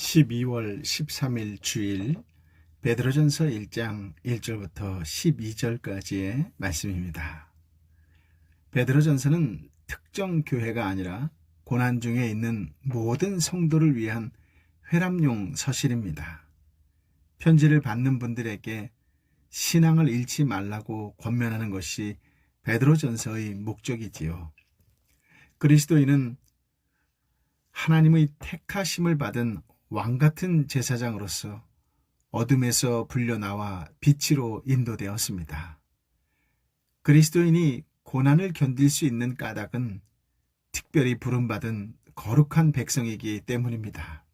12월 13일 주일 베드로전서 1장 1절부터 12절까지의 말씀입니다. 베드로전서는 특정 교회가 아니라 고난 중에 있는 모든 성도를 위한 회람용 서실입니다. 편지를 받는 분들에게 신앙을 잃지 말라고 권면하는 것이 베드로전서의 목적이지요. 그리스도인은 하나님의 택하심을 받은 왕 같은 제사장으로서 어둠에서 불려 나와 빛으로 인도되었습니다. 그리스도인이 고난을 견딜 수 있는 까닭은 특별히 부름받은 거룩한 백성이기 때문입니다.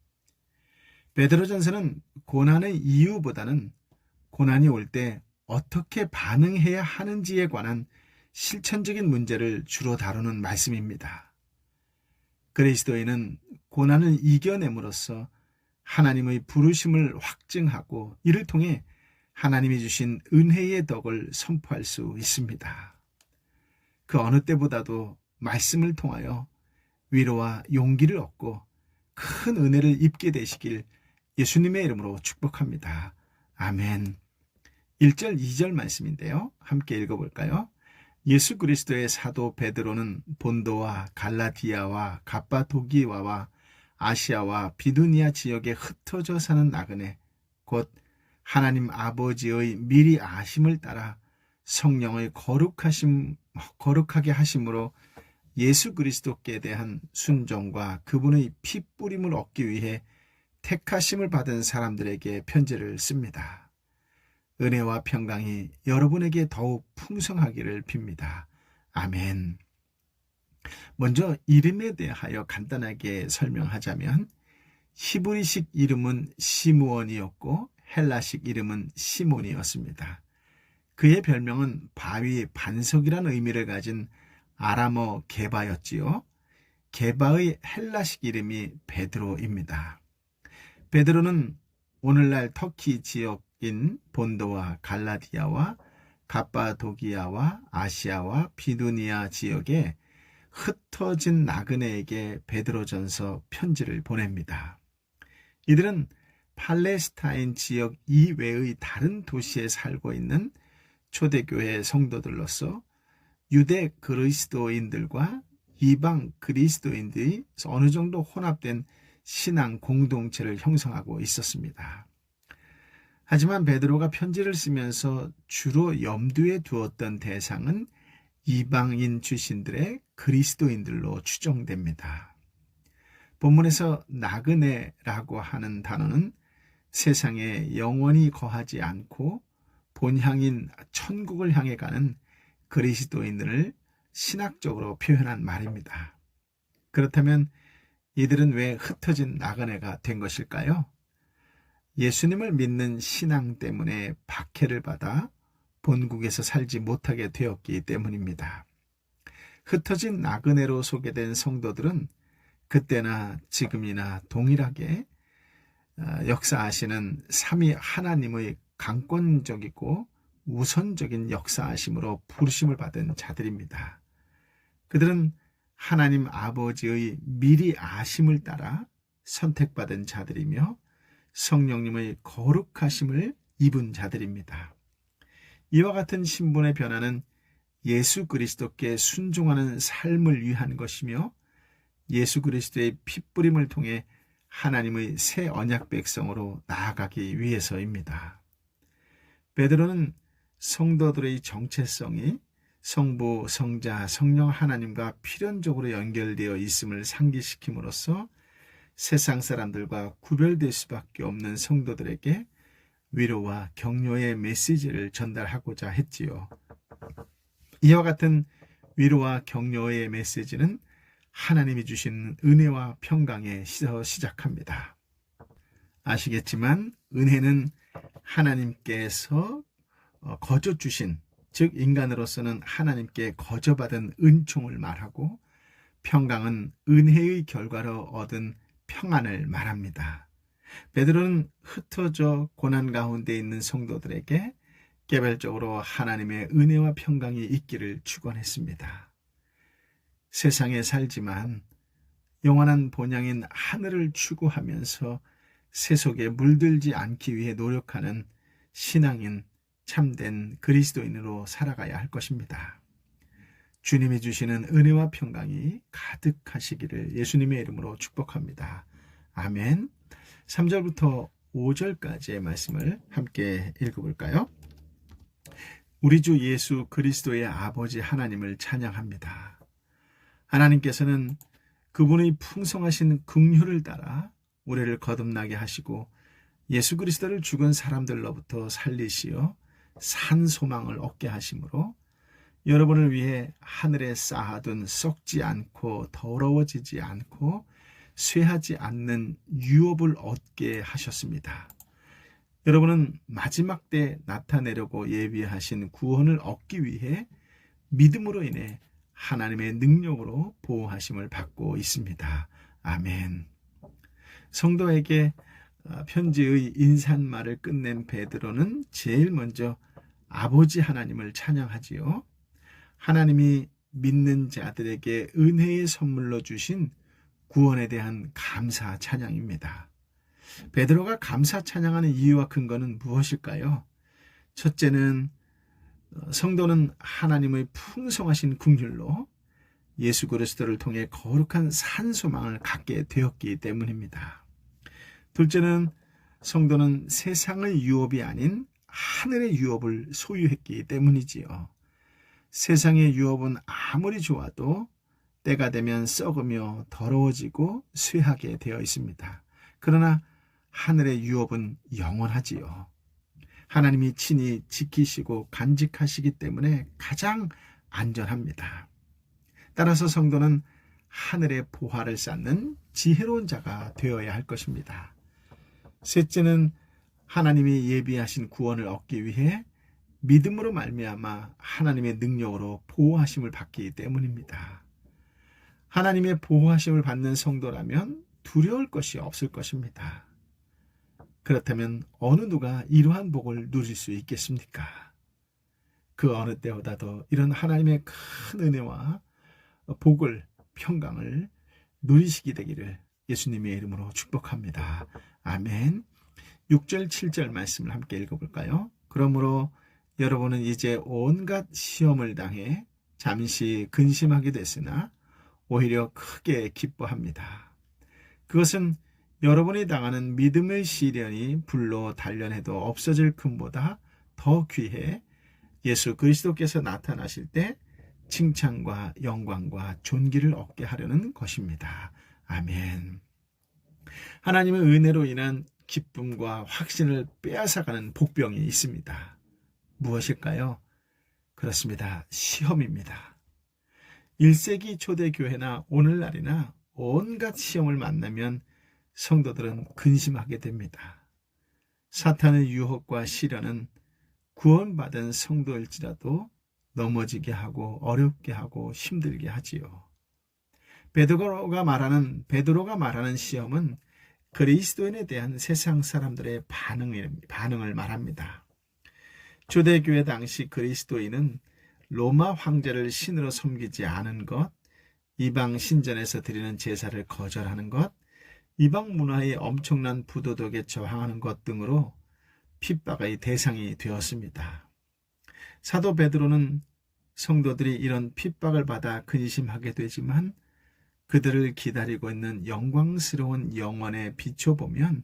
베드로전서는 고난의 이유보다는 고난이 올 때 어떻게 반응해야 하는지에 관한 실천적인 문제를 주로 다루는 말씀입니다. 그리스도인은 고난을 이겨냄으로써 하나님의 부르심을 확증하고 이를 통해 하나님이 주신 은혜의 덕을 선포할 수 있습니다. 그 어느 때보다도 말씀을 통하여 위로와 용기를 얻고 큰 은혜를 입게 되시길 예수님의 이름으로 축복합니다. 아멘. 1절, 2절 말씀인데요. 함께 읽어볼까요? 예수 그리스도의 사도 베드로는 본도와 갈라디아와 갑바도기와와 아시아와 비두니아 지역에 흩어져 사는 나그네 곧 하나님 아버지의 미리 아심을 따라 성령의 거룩하심 거룩하게 하심으로 예수 그리스도께 대한 순종과 그분의 피 뿌림을 얻기 위해 택하심을 받은 사람들에게 편지를 씁니다. 은혜와 평강이 여러분에게 더욱 풍성하기를 빕니다. 아멘. 먼저 이름에 대하여 간단하게 설명하자면 히브리식 이름은 시무원이었고 헬라식 이름은 시몬이었습니다. 그의 별명은 바위 반석이라는 의미를 가진 아람어 게바였지요. 게바의 헬라식 이름이 베드로입니다. 베드로는 오늘날 터키 지역인 본도와 갈라디아와 갑바도기아와 아시아와 비두니아 지역에 흩어진 나그네에게 베드로전서 편지를 보냅니다. 이들은 팔레스타인 지역 이외의 다른 도시에 살고 있는 초대교회 성도들로서 유대 그리스도인들과 이방 그리스도인들이 어느 정도 혼합된 신앙 공동체를 형성하고 있었습니다. 하지만 베드로가 편지를 쓰면서 주로 염두에 두었던 대상은 이방인 출신들의 그리스도인들로 추정됩니다. 본문에서 나그네라고 하는 단어는 세상에 영원히 거하지 않고 본향인 천국을 향해 가는 그리스도인들을 신학적으로 표현한 말입니다. 그렇다면 이들은 왜 흩어진 나그네가 된 것일까요? 예수님을 믿는 신앙 때문에 박해를 받아 본국에서 살지 못하게 되었기 때문입니다. 흩어진 나그네로 소개된 성도들은 그때나 지금이나 동일하게 어, 역사하시는 삼위 하나님의 강권적이고 우선적인 역사하심으로 부르심을 받은 자들입니다. 그들은 하나님 아버지의 미리 아심을 따라 선택받은 자들이며 성령님의 거룩하심을 입은 자들입니다. 이와 같은 신분의 변화는 예수 그리스도께 순종하는 삶을 위한 것이며 예수 그리스도의 핏부림을 통해 하나님의 새 언약 백성으로 나아가기 위해서입니다. 베드로는 성도들의 정체성이 성부, 성자, 성령 하나님과 필연적으로 연결되어 있음을 상기시킴으로써 세상 사람들과 구별될 수밖에 없는 성도들에게 위로와 격려의 메시지를 전달하고자 했지요. 이와 같은 위로와 격려의 메시지는 하나님이 주신 은혜와 평강에서 시작합니다. 아시겠지만 은혜는 하나님께서 어, 거저 주신 즉 인간으로서는 하나님께 거저 받은 은총을 말하고 평강은 은혜의 결과로 얻은 평안을 말합니다. 베드로는 흩어져 고난 가운데 있는 성도들에게 개별적으로 하나님의 은혜와 평강이 있기를 축원했습니다. 세상에 살지만 영원한 본향인 하늘을 추구하면서 세속에 물들지 않기 위해 노력하는 신앙인 참된 그리스도인으로 살아가야 할 것입니다. 주님이 주시는 은혜와 평강이 가득하시기를 예수님의 이름으로 축복합니다. 아멘. 3절부터 5절까지의 말씀을 함께 읽어볼까요? 우리 주 예수 그리스도의 아버지 하나님을 찬양합니다. 하나님께서는 그분의 풍성하신 긍휼을 따라 우리를 거듭나게 하시고 예수 그리스도를 죽은 사람들로부터 살리시어 산 소망을 얻게 하심으로 여러분을 위해 하늘에 쌓아둔 썩지 않고 더러워지지 않고 쇠하지 않는 유업을 얻게 하셨습니다. 여러분은 마지막 때 나타내려고 예비하신 구원을 얻기 위해 믿음으로 인해 하나님의 능력으로 보호하심을 받고 있습니다. 아멘. 성도에게 어, 편지의 인사말을 끝낸 베드로는 제일 먼저 아버지 하나님을 찬양하지요. 하나님이 믿는 자들에게 은혜의 선물로 주신 구원에 대한 감사 찬양입니다. 베드로가 감사 찬양하는 이유와 근거는 무엇일까요? 첫째는 어, 성도는 하나님의 풍성하신 긍휼로 예수 그리스도를 통해 거룩한 산 소망을 갖게 되었기 때문입니다. 둘째는 성도는 세상의 유업이 아닌 하늘의 유업을 소유했기 때문이지요. 세상의 유업은 아무리 좋아도 때가 되면 썩으며 더러워지고 쇠하게 되어 있습니다. 그러나 하늘의 유업은 영원하지요. 하나님이 친히 지키시고 간직하시기 때문에 가장 안전합니다. 따라서 성도는 하늘의 보화를 쌓는 지혜로운 자가 되어야 할 것입니다. 셋째는 하나님이 예비하신 구원을 얻기 위해 믿음으로 말미암아 하나님의 능력으로 보호하심을 받기 때문입니다. 하나님의 보호하심을 받는 성도라면 두려울 것이 없을 것입니다. 그렇다면 어느 누가 이러한 복을 누릴 수 있겠습니까? 그 어느 때보다도 이런 하나님의 큰 은혜와 복을 평강을 누리시게 되기를 예수님의 이름으로 축복합니다. 아멘. 6절 7절 말씀을 함께 읽어볼까요? 그러므로 여러분은 이제 온갖 시험을 당해 잠시 근심하게 됐으나 오히려 크게 기뻐합니다. 그것은 여러분이 당하는 믿음의 시련이 불로 단련해도 없어질 금보다 더 귀해 예수 그리스도께서 나타나실 때 칭찬과 영광과 존귀를 얻게 하려는 것입니다. 아멘. 하나님의 은혜로 인한 기쁨과 확신을 빼앗아가는 복병이 있습니다. 무엇일까요? 그렇습니다. 시험입니다. 1세기 초대교회나 오늘날이나 온갖 시험을 만나면 성도들은 근심하게 됩니다. 사탄의 유혹과 시련은 구원받은 성도일지라도 넘어지게 하고 어렵게 하고 힘들게 하지요. 베드로가 말하는 베드로가 말하는 시험은 그리스도인에 대한 세상 사람들의 반응을, 반응을 말합니다. 초대교회 당시 그리스도인은 로마 황제를 신으로 섬기지 않은 것, 이방 신전에서 드리는 제사를 거절하는 것, 이방 문화의 엄청난 부도덕에 저항하는 것 등으로 핍박의 대상이 되었습니다. 사도 베드로는 성도들이 이런 핍박을 받아 근심하게 되지만 그들을 기다리고 있는 영광스러운 영원에 비춰보면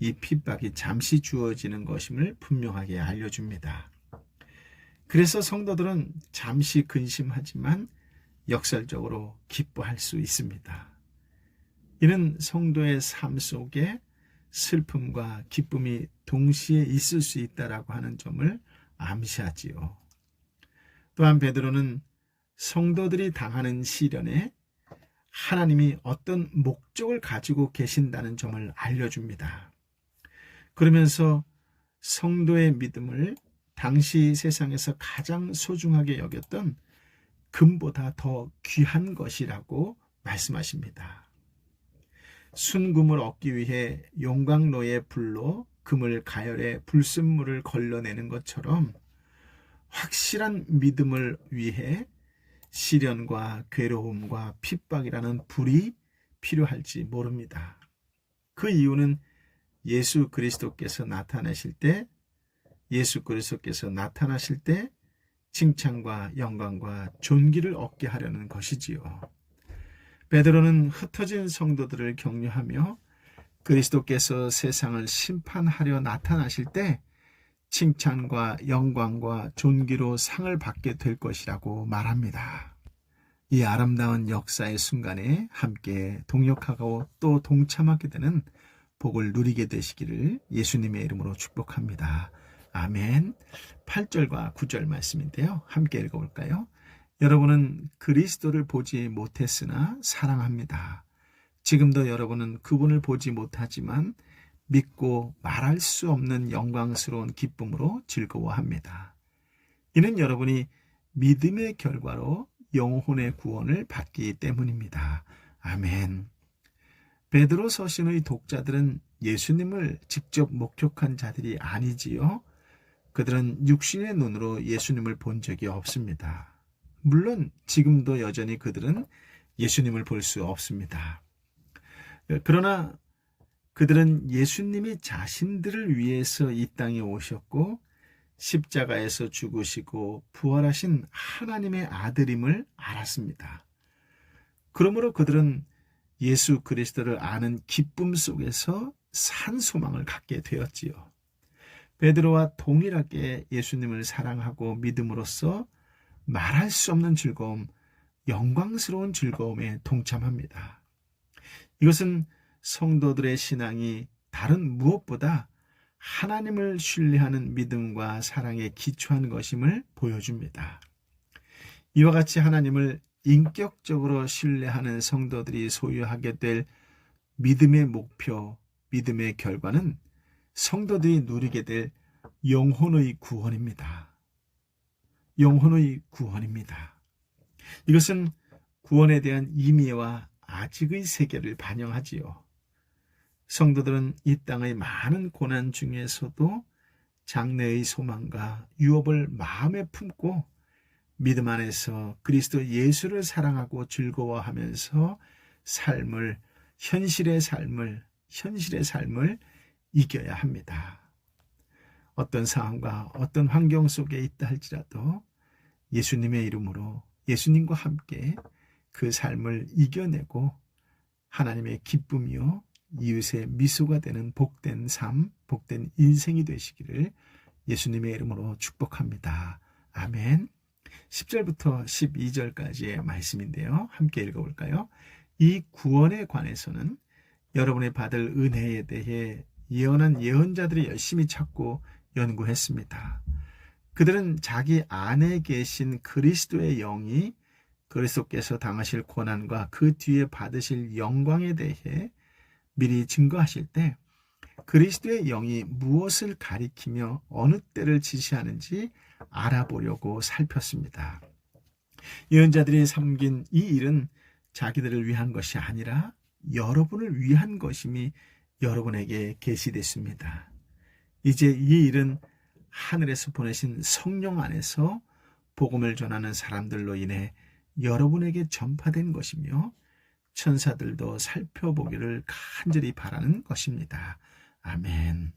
이 핍박이 잠시 주어지는 것임을 분명하게 알려줍니다. 그래서 성도들은 잠시 근심하지만 역설적으로 기뻐할 수 있습니다. 이는 성도의 삶 속에 슬픔과 기쁨이 동시에 있을 수 있다라고 하는 점을 암시하지요. 또한 베드로는 성도들이 당하는 시련에 하나님이 어떤 목적을 가지고 계신다는 점을 알려줍니다. 그러면서 성도의 믿음을 당시 세상에서 가장 소중하게 여겼던 금보다 더 귀한 것이라고 말씀하십니다. 순금을 얻기 위해 용광로의 불로 금을 가열해 불순물을 걸러내는 것처럼 확실한 믿음을 위해 시련과 괴로움과 핍박이라는 불이 필요할지 모릅니다. 그 이유는 예수 그리스도께서 나타나실 때 예수 그리스도께서 나타나실 때 칭찬과 영광과 존귀를 얻게 하려는 것이지요. 베드로는 흩어진 성도들을 격려하며 그리스도께서 세상을 심판하려 나타나실 때 칭찬과 영광과 존귀로 상을 받게 될 것이라고 말합니다. 이 아름다운 역사의 순간에 함께 동역하고 또 동참하게 되는 복을 누리게 되시기를 예수님의 이름으로 축복합니다. 아멘. 8절과 9절 말씀인데요. 함께 읽어볼까요? 여러분은 그리스도를 보지 못했으나 사랑합니다. 지금도 여러분은 그분을 보지 못하지만 믿고 말할 수 없는 영광스러운 기쁨으로 즐거워합니다. 이는 여러분이 믿음의 결과로 영혼의 구원을 받기 때문입니다. 아멘. 베드로 서신의 독자들은 예수님을 직접 목격한 자들이 아니지요. 그들은 육신의 눈으로 예수님을 본 적이 없습니다. 물론 지금도 여전히 그들은 예수님을 볼 수 없습니다. 그러나 그들은 예수님이 자신들을 위해서 이 땅에 오셨고 십자가에서 죽으시고 부활하신 하나님의 아들임을 알았습니다. 그러므로 그들은 예수 그리스도를 아는 기쁨 속에서 산 소망을 갖게 되었지요. 베드로와 동일하게 예수님을 사랑하고 믿음으로써 말할 수 없는 즐거움, 영광스러운 즐거움에 동참합니다. 이것은 성도들의 신앙이 다른 무엇보다 하나님을 신뢰하는 믿음과 사랑에 기초한 것임을 보여줍니다. 이와 같이 하나님을 인격적으로 신뢰하는 성도들이 소유하게 될 믿음의 목표, 믿음의 결과는 성도들이 누리게 될 영혼의 구원입니다. 영혼의 구원입니다. 이것은 구원에 대한 임의와 아직의 세계를 반영하지요. 성도들은 이 땅의 많은 고난 중에서도 장래의 소망과 유업을 마음에 품고 믿음 안에서 그리스도 예수를 사랑하고 즐거워하면서 삶을 현실의 삶을 현실의 삶을 이겨야 합니다. 어떤 상황과 어떤 환경 속에 있다 할지라도 예수님의 이름으로 예수님과 함께 그 삶을 이겨내고 하나님의 기쁨이요 이웃의 미소가 되는 복된 삶, 복된 인생이 되시기를 예수님의 이름으로 축복합니다. 아멘. 10절부터 12절까지의 말씀인데요. 함께 읽어볼까요? 이 구원에 관해서는 여러분의 받을 은혜에 대해 예언한 예언자들이 열심히 찾고 연구했습니다. 그들은 자기 안에 계신 그리스도의 영이 그리스도께서 당하실 고난과 그 뒤에 받으실 영광에 대해 미리 증거하실 때 그리스도의 영이 무엇을 가리키며 어느 때를 지시하는지 알아보려고 살폈습니다. 예언자들이 섬긴 이 일은 자기들을 위한 것이 아니라 여러분을 위한 것임이 여러분에게 계시됐습니다. 이제 이 일은 하늘에서 보내신 성령 안에서 복음을 전하는 사람들로 인해 여러분에게 전파된 것이며 천사들도 살펴보기를 간절히 바라는 것입니다. 아멘.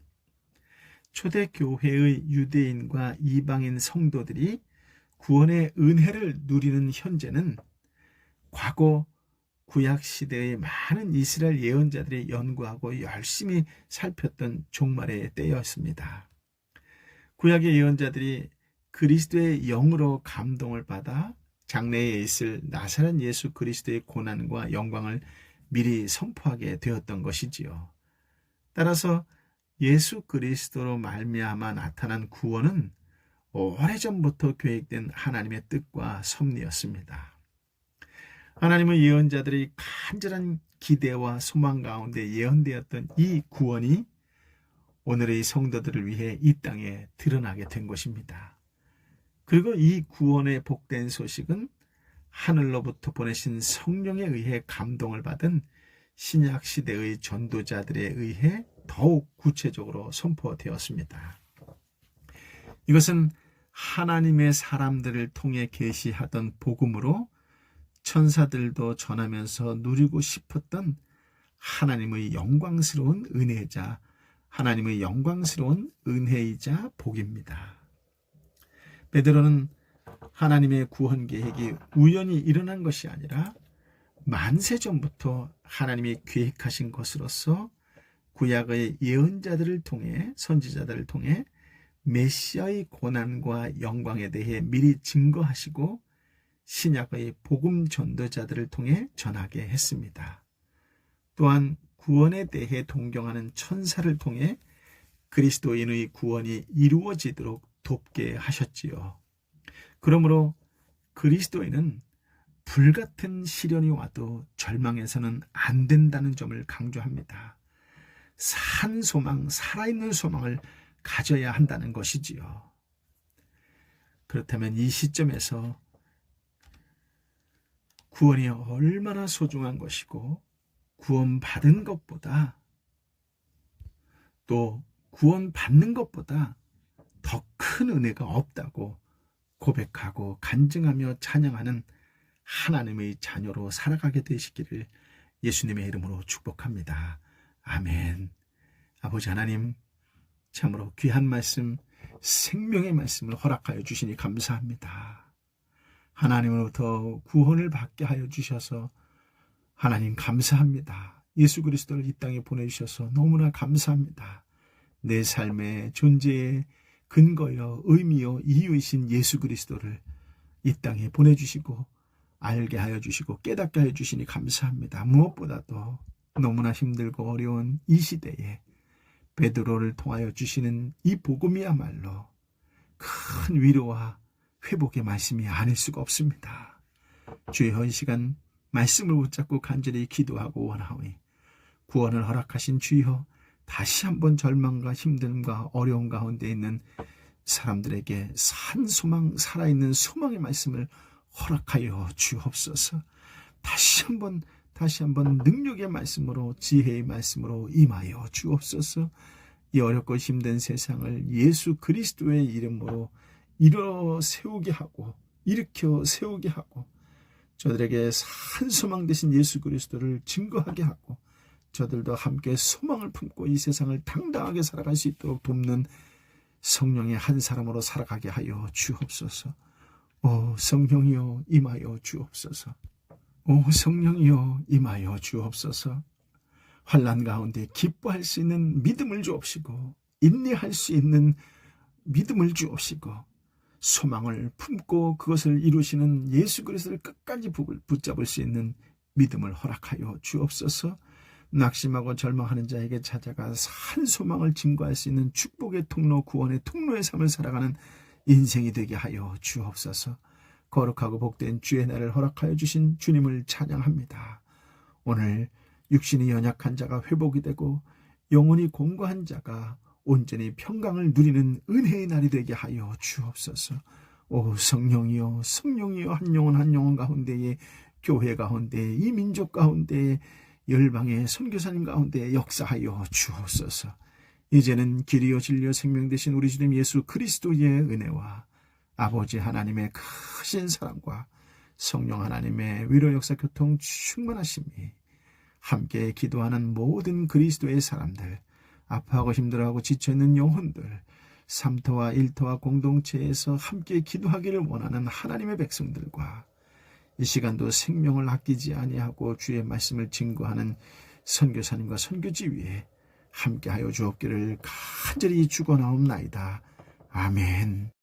초대교회의 유대인과 이방인 성도들이 구원의 은혜를 누리는 현재는 과거 구약 시대의 많은 이스라엘 예언자들이 연구하고 열심히 살폈던 종말의 때였습니다. 구약의 예언자들이 그리스도의 영으로 감동을 받아 장래에 있을 나사렛 예수 그리스도의 고난과 영광을 미리 선포하게 되었던 것이지요. 따라서 예수 그리스도로 말미암아 나타난 구원은 오래전부터 계획된 하나님의 뜻과 섭리였습니다. 하나님의 예언자들이 간절한 기대와 소망 가운데 예언되었던 이 구원이 오늘의 성도들을 위해 이 땅에 드러나게 된 것입니다. 그리고 이 구원의 복된 소식은 하늘로부터 보내신 성령에 의해 감동을 받은 신약 시대의 전도자들에 의해 더욱 구체적으로 선포되었습니다. 이것은 하나님의 사람들을 통해 계시하던 복음으로 천사들도 전하면서 누리고 싶었던 하나님의 영광스러운 은혜자 하나님의 영광스러운 은혜이자 복입니다. 베드로는 하나님의 구원 계획이 우연히 일어난 것이 아니라 만세 전부터 하나님이 계획하신 것으로서 구약의 예언자들을 통해 선지자들을 통해 메시아의 고난과 영광에 대해 미리 증거하시고 신약의 복음 전도자들을 통해 전하게 했습니다. 또한 구원에 대해 동경하는 천사를 통해 그리스도인의 구원이 이루어지도록 돕게 하셨지요. 그러므로 그리스도인은 불같은 시련이 와도 절망해서는 안 된다는 점을 강조합니다. 산 소망, 살아있는 소망을 가져야 한다는 것이지요. 그렇다면 이 시점에서 구원이 얼마나 소중한 것이고 구원받은 것보다 또 구원받는 것보다 더 큰 은혜가 없다고 고백하고 간증하며 찬양하는 하나님의 자녀로 살아가게 되시기를 예수님의 이름으로 축복합니다. 아멘. 아버지 하나님, 참으로 귀한 말씀, 생명의 말씀을 허락하여 주시니 감사합니다. 하나님으로부터 구원을 받게 하여 주셔서 하나님 감사합니다. 예수 그리스도를 이 땅에 보내주셔서 너무나 감사합니다. 내 삶의 존재의 근거여 의미여 이유이신 예수 그리스도를 이 땅에 보내주시고 알게 하여 주시고 깨닫게 하여 주시니 감사합니다. 무엇보다도 너무나 힘들고 어려운 이 시대에 베드로를 통하여 주시는 이 복음이야말로 큰 위로와 회복의 말씀이 아닐 수가 없습니다. 주의 헌 시간 말씀을 붙잡고 간절히 기도하고 원하오니 구원을 허락하신 주여 다시 한번 절망과 힘듦과 어려움 가운데 있는 사람들에게 산 소망 살아있는 소망의 말씀을 허락하여 주옵소서. 다시 한번 다시 한번 능력의 말씀으로 지혜의 말씀으로 임하여 주옵소서. 이 어렵고 힘든 세상을 예수 그리스도의 이름으로 일어 세우게 하고 일으켜 세우게 하고 저들에게 산 소망 되신 예수 그리스도를 증거하게 하고 저들도 함께 소망을 품고 이 세상을 당당하게 살아갈 수 있도록 돕는 성령의 한 사람으로 살아가게 하여 주옵소서. 오 성령이여 임하여 주옵소서. 오 성령이여 임하여 주옵소서. 환란 가운데 기뻐할 수 있는 믿음을 주옵시고 인내할 수 있는 믿음을 주옵시고 소망을 품고 그것을 이루시는 예수 그리스도를 끝까지 붙잡을 수 있는 믿음을 허락하여 주옵소서. 낙심하고 절망하는 자에게 찾아가 산 소망을 증거할 수 있는 축복의 통로, 구원의 통로의 삶을 살아가는 인생이 되게 하여 주옵소서. 거룩하고 복된 주의 날을 허락하여 주신 주님을 찬양합니다. 오늘 육신이 연약한 자가 회복이 되고 영혼이 공고한 자가 온전히 평강을 누리는 은혜의 날이 되게 하여 주옵소서. 오 성령이여 성령이여 한 영혼 한 영혼 가운데에 교회 가운데 이 민족 가운데 열방의 선교사님 가운데 역사하여 주옵소서. 이제는 길이요 진리요 생명 되신 우리 주님 예수 그리스도의 은혜와 아버지 하나님의 크신 사랑과 성령 하나님의 위로 역사 교통 충만하심이 함께 기도하는 모든 그리스도의 사람들 아파하고 힘들어하고 지쳐있는 영혼들 삼터와 일터와 공동체에서 함께 기도하기를 원하는 하나님의 백성들과 이 시간도 생명을 아끼지 아니하고 주의 말씀을 증거하는 선교사님과 선교지 위에 함께하여 주옵기를 간절히 축원하옵나이다. 아멘.